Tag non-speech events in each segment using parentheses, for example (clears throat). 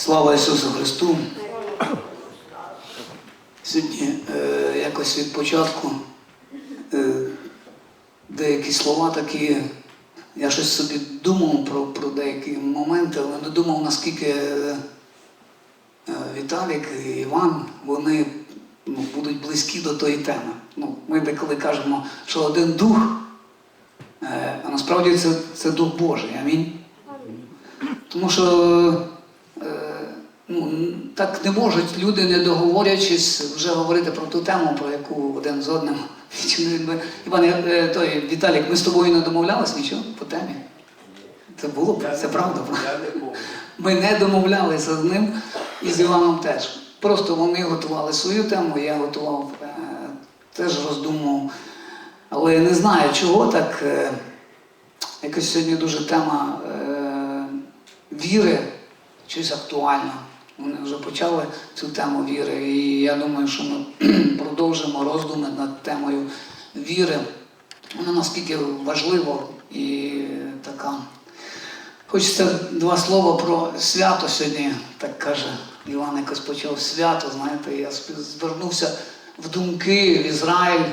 Слава Ісусу Христу! Сьогодні е, якось від початку е, деякі слова такі, я щось собі думав про, про деякі моменти, але не думав, наскільки е, е, Віталік і Іван, вони ну, будуть близькі до тої теми. Ну, ми деколи кажемо, що один дух, е, а насправді це, це дух Божий. Амінь. Тому що так не можуть люди, не договорячись, вже говорити про ту тему, про яку один з одним. Іван, е, той, Віталік, ми з тобою не домовлялись нічого по темі? Це було б, це правда. Я. Ми не домовлялися з ним і з Іваном теж. Просто вони готували свою тему, я готував, е, теж роздумував. Але не знаю, чого так. Е, якось сьогодні дуже тема віри, щось актуальна. Вони вже почали цю тему віри. І я думаю, що ми (clears throat) продовжимо роздуми над темою віри. Вона наскільки важлива і така. Хочеться два слова про свято сьогодні, так каже Іван якось почав свято, знаєте, я звернувся в думки в Ізраїль,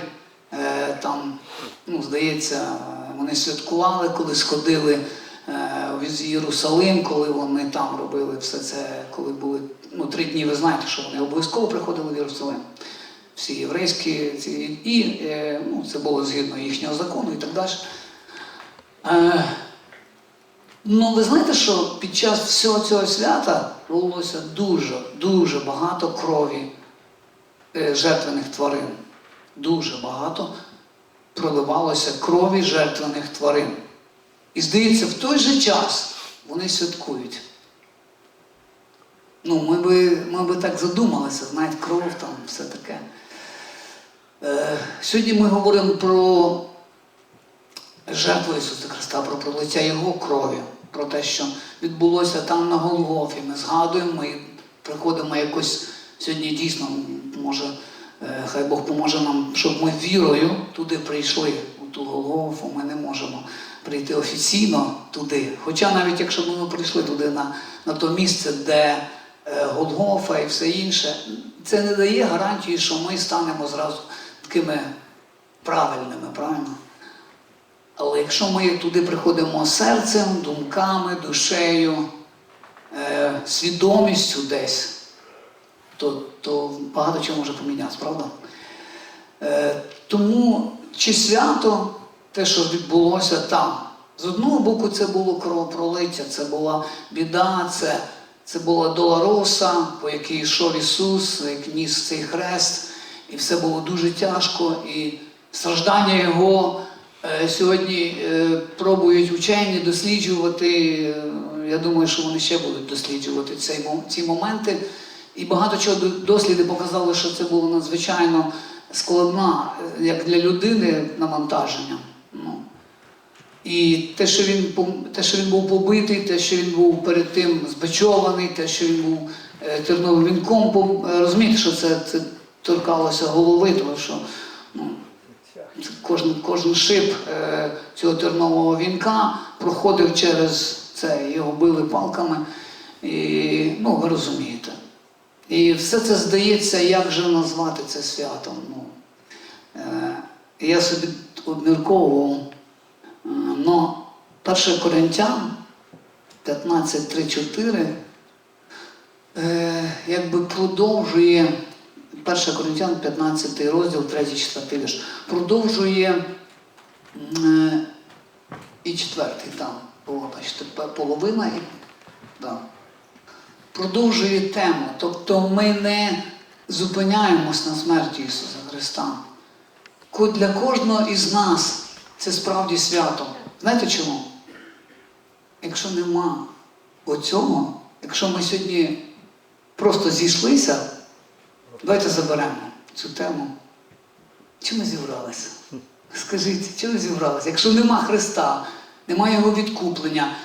е, там, ну, здається, вони святкували, коли сходили в Єрусалим, коли вони там робили все це, коли були ну, три дні, ви знаєте, що вони обов'язково приходили в Єрусалим. Всі єврейські, ці, і е, ну, це було згідно їхнього закону і так далі. Е, Ну, ви знаєте, що під час всього цього свята пролилося дуже, дуже багато крові е, жертвених тварин. Дуже багато проливалося крові жертвених тварин. І здається, в той же час вони святкують. Ну, ми би, ми би так задумалися, знаєте, кров там, все таке. Е, сьогодні ми говоримо про жертву Ісуса Христа, про пролиття Його крові, про те, що відбулося там на Голгофі. Ми згадуємо, ми приходимо якось сьогодні дійсно, може, е, хай Бог поможе нам, щоб ми вірою туди прийшли, ту Голгофу. Ми не можемо прийти офіційно туди. Хоча навіть якщо б ми прийшли туди на, на то місце, де е, Голгофа і все інше, це не дає гарантії, що ми станемо зразу такими правильними, правильно? Але якщо ми туди приходимо серцем, думками, душею, е, свідомістю десь, то, то багато чого може помінятися, правда? Е, тому чи свято те, що відбулося там, з одного боку, це було кровопролиття, це була біда, це, це була долороса, по якій йшов Ісус, як ніс цей хрест, і все було дуже тяжко, і страждання Його. Е, Сьогодні е, пробують учені досліджувати. е, Я думаю, що вони ще будуть досліджувати цей, ці моменти. І багато чого до- досліди показали, що це було надзвичайно складна, як для людини, навантаження. Ну. І те, що він те, що він був побитий, те, що він був перед тим збичований, те, що він був е, терновим вінком, е, розумієте, що це, це торкалося голови, тому що ну, кожен, кожен шип е, цього тернового вінка проходив через це, його били палками. І, ну, ви розумієте. І все це здається, як же назвати це святом. Ну, е, я собі обмірковував, е, но 1 Коринтян 15.3.4 е, якби продовжує 1 Коринтян 15 розділ, 3-4 вірш, продовжує е, і четвертий там, було, бачите, половина і да, продовжує тему. Тобто ми не зупиняємось на смерті Ісуса Христа. Для кожного із нас це справді свято. Знаєте чому? Якщо нема оцього, якщо ми сьогодні просто зійшлися, давайте заберемо цю тему. Чому зібралися? Скажіть, чому зібралися? Якщо нема Христа, немає Його відкуплення,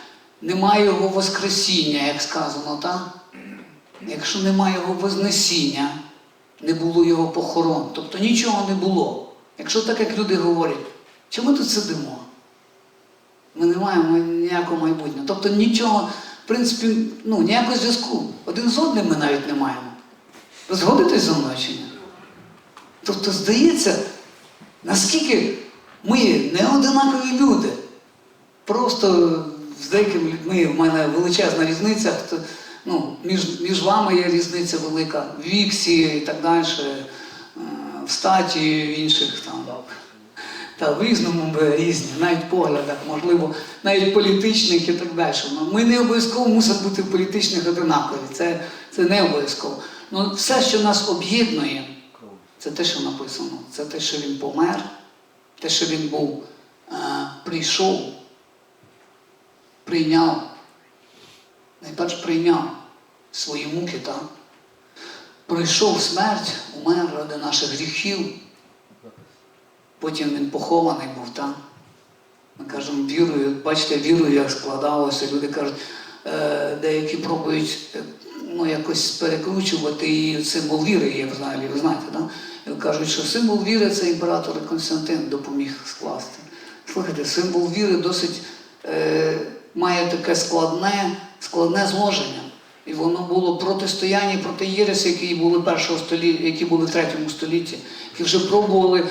немає Його Воскресіння, як сказано, так? Якщо немає Його Вознесіння, не було Його похорон, тобто нічого не було. Якщо так, як люди говорять, чому ми тут сидимо? Ми не маємо ніякого майбутнього. Тобто нічого в принципі, ну, ніякого зв'язку. Один з одним ми навіть не маємо. Ви згодитесь зі мною чи ні? Тобто, здається, наскільки ми не одинакові люди. Просто з деякими людьми в мене величезна різниця. хто- Ну, між, між вами є різниця велика, в віксі і так далі, е, в статі в інших там. Та в різному ми різні, навіть поглядах, можливо, навіть політичних і так далі. Ну, Ми не обов'язково мусимо бути в політичних одинакові. Це, це не обов'язково. Ну, все, що нас об'єднує, це те, що написано. Це те, що він помер, те, що він був, е, прийшов, прийняв. Найперш прийняв свої муки, так? Пройшов смерть, умер ради наших гріхів. Потім він похований був там. Ми кажемо, вірою, бачите, вірою як складалося. Люди кажуть, е, деякі пробують е, ну, якось перекручувати і символ віри є взагалі, ви знаєте, да? І кажуть, що символ віри це імператор Константин допоміг скласти. Слухайте, символ віри досить е, має таке складне, складне зложення. І воно було протистояння проти Єреси, які були першого століття, які були в третьому столітті, які вже пробували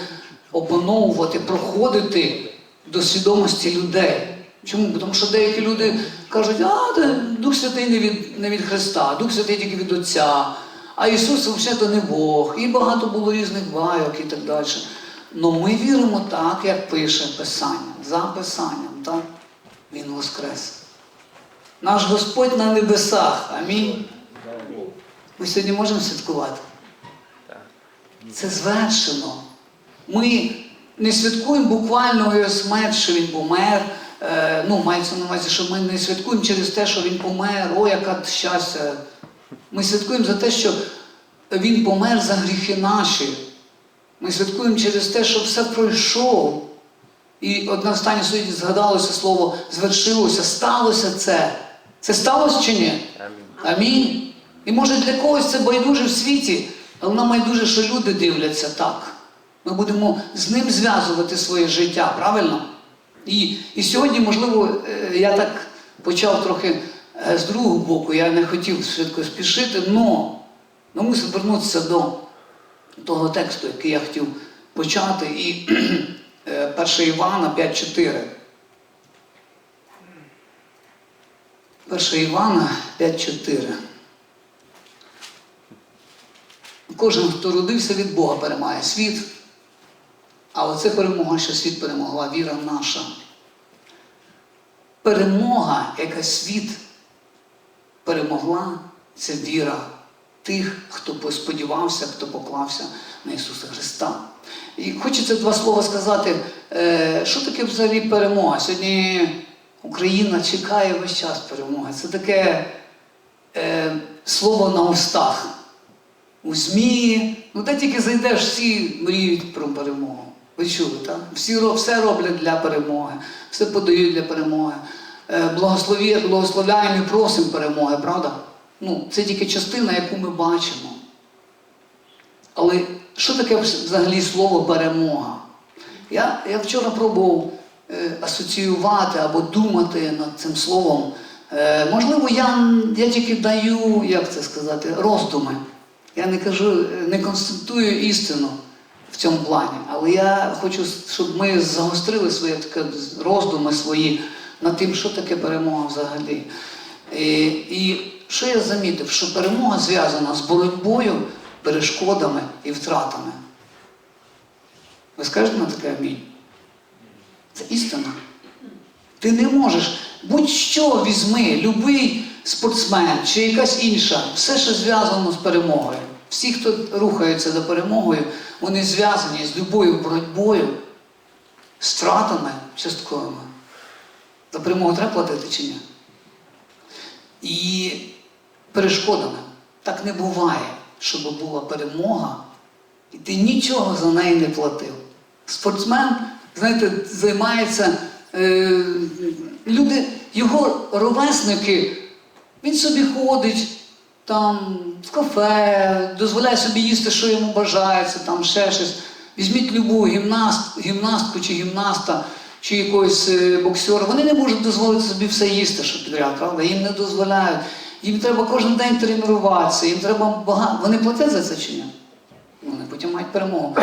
опановувати, проходити до свідомості людей. Чому? Тому що деякі люди кажуть, а Дух Святий не від, не від Христа, Дух Святий тільки від Отця, а Ісус взагалі не Бог. І багато було різних байок і так далі. Но ми віримо так, як пише Писання, за Писанням, так? Він воскрес. Наш Господь на небесах. Амінь. Ми сьогодні можемо святкувати. Це звершено. Ми не святкуємо буквально його смерть, що він помер. Е, ну, мається на увазі, що ми не святкуємо через те, що він помер, о, яке щастя. Ми святкуємо за те, що він помер за гріхи наші. Ми святкуємо через те, що все пройшов. І одна останнє сьогодні згадалося слово звершилося, сталося це. Це сталося чи ні? Амінь. І може для когось це байдуже в світі, але нам байдуже, що люди дивляться так. Ми будемо з ним зв'язувати своє життя, правильно? І, і сьогодні, можливо, е, я так почав трохи е, з другого боку, я не хотів швидко спішити, але ми мусимо вернутися до того тексту, який я хотів почати. І (clears throat) 1 Івана 5.4. 1 Івана 5.4. Кожен, хто родився від Бога, перемагає світ. А оце перемога, що світ перемогла, віра наша. Перемога, яка світ перемогла, це віра тих, хто сподівався, хто поклався на Ісуса Христа. І хочеться два слова сказати, е, що таке взагалі перемога? Сьогодні Україна чекає весь час перемоги. Це таке е, слово на устах. У ЗМІ, ну де тільки зайдеш, всі мріють про перемогу. Ви чули, так? Всі все роблять для перемоги, все подають для перемоги. Е, благословляємо і просимо перемоги, правда? Ну, це тільки частина, яку ми бачимо. Але що таке взагалі слово перемога? Я, я вчора пробував асоціювати або думати над цим словом. Е, можливо, я, я тільки даю, як це сказати, роздуми. Я не кажу, е, не констатую істину в цьому плані, але я хочу, щоб ми загострили свої таке роздуми свої над тим, що таке перемога взагалі. І, і що я замітив? Що перемога зв'язана з боротьбою, перешкодами і втратами. Ви скажете на таке амінь? Це істина. Ти не можеш будь-що візьми, любий спортсмен чи якась інша, все, що зв'язано з перемогою. Всі, хто рухаються за перемогою, вони зв'язані з любою боротьбою, з втратами частковими. За перемогу треба платити чи ні? І перешкодами. Так не буває, щоб була перемога, і ти нічого за неї не платив. Спортсмен, знаєте, займається. Е, люди, його ровесники, він собі ходить там в кафе, дозволяє собі їсти, що йому бажається, там ще щось. Візьміть любу гімнаст, гімнастку чи гімнаста, чи якогось е, боксера, вони не можуть дозволити собі все їсти, що підряд, правда? Їм не дозволяють. Їм треба кожен день тренуватися, їм треба багато. Вони платять за це чи ні? Вони потім мають перемогу.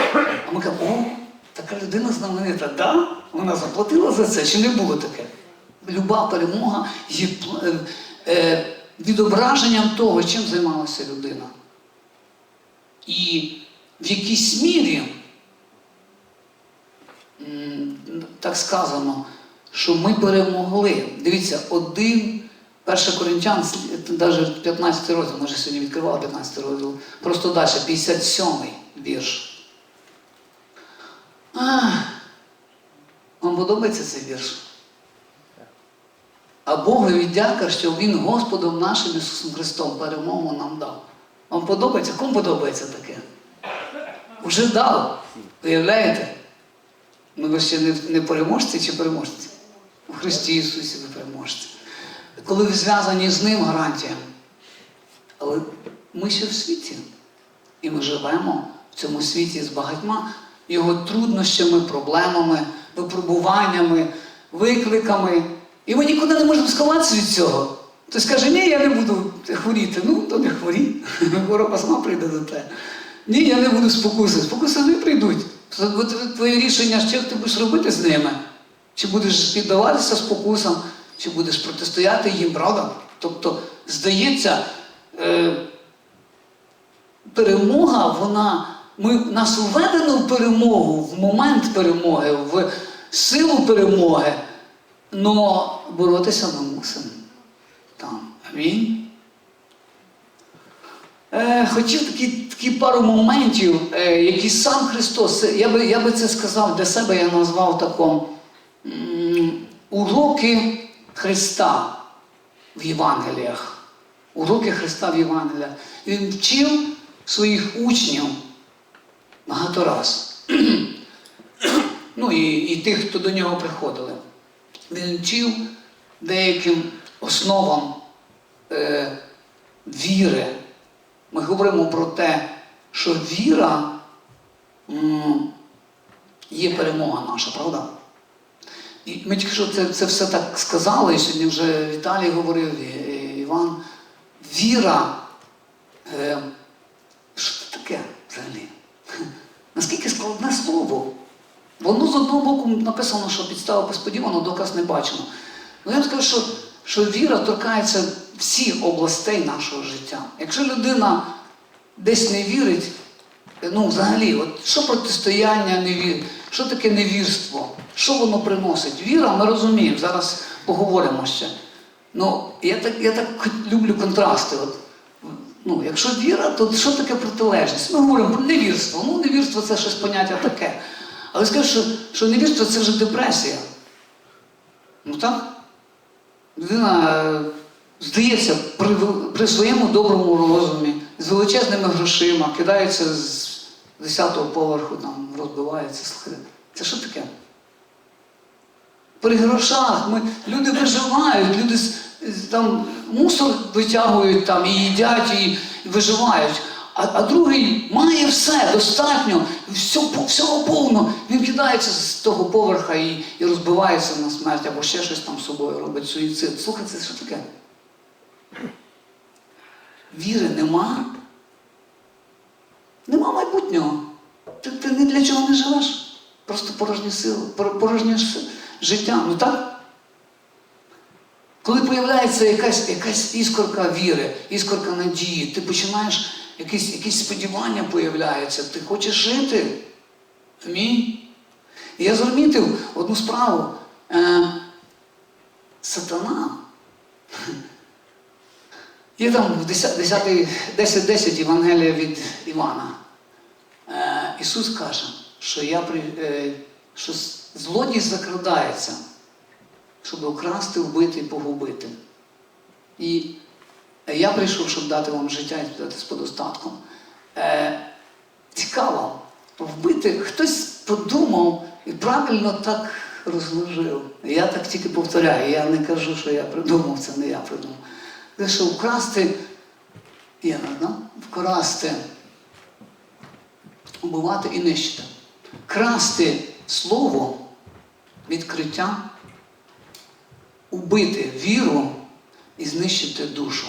А ми кажемо, о, така людина знаменита, да? Вона заплатила за це, чи не було таке? Люба перемога є е, е, відображенням того, чим займалася людина. І в якійсь мірі, так сказано, що ми перемогли. Дивіться, один, перше Коринтян, навіть 15 розділ, може сьогодні відкривала 15 розділ, просто далі, 57 вірш. А, вам подобається цей вірш? А Богові дяка, що Він Господом нашим Ісусом Христом перемогу нам дав. Вам подобається? Кому подобається таке? Уже дав. Уявляєте? Ну ви ще не, не переможці чи переможці? У Христі Ісусі ви переможці. Коли ви зв'язані з Ним, гарантія. Але ми ще в світі. І ми живемо в цьому світі з багатьма його труднощами, проблемами, випробуваннями, викликами. І ми нікуди не можемо сховатися від цього. Хтось каже, ні, я не буду хворіти. Ну, то не хворій. (laughs) Хвороба сама прийде до тебе. Ні, я не буду спокуси. Спокуси не прийдуть. Твоє рішення, що ти будеш робити з ними? Чи будеш піддаватися спокусам, чи будеш протистояти їм, правда? Тобто, здається, е, перемога, вона, ми, нас введено в перемогу, в момент перемоги, в силу перемоги, але боротися ми мусимо. Там. Амінь. Е, хотів такі, такі пару моментів, е, які сам Христос, я би, я би це сказав для себе, я назвав таком уроки Христа в Євангеліях. Уроки Христа в Євангеліях. Він вчив своїх учнів багато раз. ну і, і тих, хто до нього приходили. Він вчив деяким основам е, віри. Ми говоримо про те, що віра м, є перемога наша, правда? І ми тільки що це, це все так сказали, і сьогодні вже Віталій говорив, і, і Іван. Віра, е, що це таке взагалі? Наскільки складне слово? Воно з одного боку написано, що підстава посподівано, доказ не бачено. Ну я вам скажу, що, що віра торкається всіх областей нашого життя. Якщо людина десь не вірить, ну взагалі, от що протистояння невір, що таке невірство, що воно приносить? Віра, ми розуміємо, зараз поговоримо ще. Ну, я так, я так люблю контрасти. От, ну, якщо віра, то що таке протилежність? Ми говоримо про невірство. Ну, невірство це щось поняття таке. Але скажу, що, що невірство це вже депресія. Ну так? Людина, е, здається, при, при своєму доброму розумі, з величезними грошима, кидається з 10-го поверху, там, розбивається. Слухайте, це що таке? При грошах ми, люди виживають, люди там мусор витягують там, і їдять, і, виживають. А, а другий має все достатньо, все, всього повно. Він кидається з того поверха і, і розбивається на смерть, або ще щось там з собою робить суїцид. Слухай, це що таке? Віри нема. Нема майбутнього. Ти, ти ні для чого не живеш. Просто порожні сили, пор- порожнє життя. Ну так? Коли появляється якась, якась іскорка віри, іскорка надії, ти починаєш, якісь, якісь сподівання появляються, ти хочеш жити. Амінь. Я зрозумів одну справу. Е, сатана. Є там в 10-10 Євангелія від Івана. Е, Ісус каже, що, я, е, що злодій закрадається, щоб украсти, вбити і погубити. І я прийшов, щоб дати вам життя і дати з подостатком. Е, цікаво, вбити хтось подумав і правильно так розложив. Я так тільки повторяю, я не кажу, що я придумав, це не я придумав. Що вкрасти, є, да? вкрасти, убивати і нищити. Красти слово відкриття убити віру і знищити душу.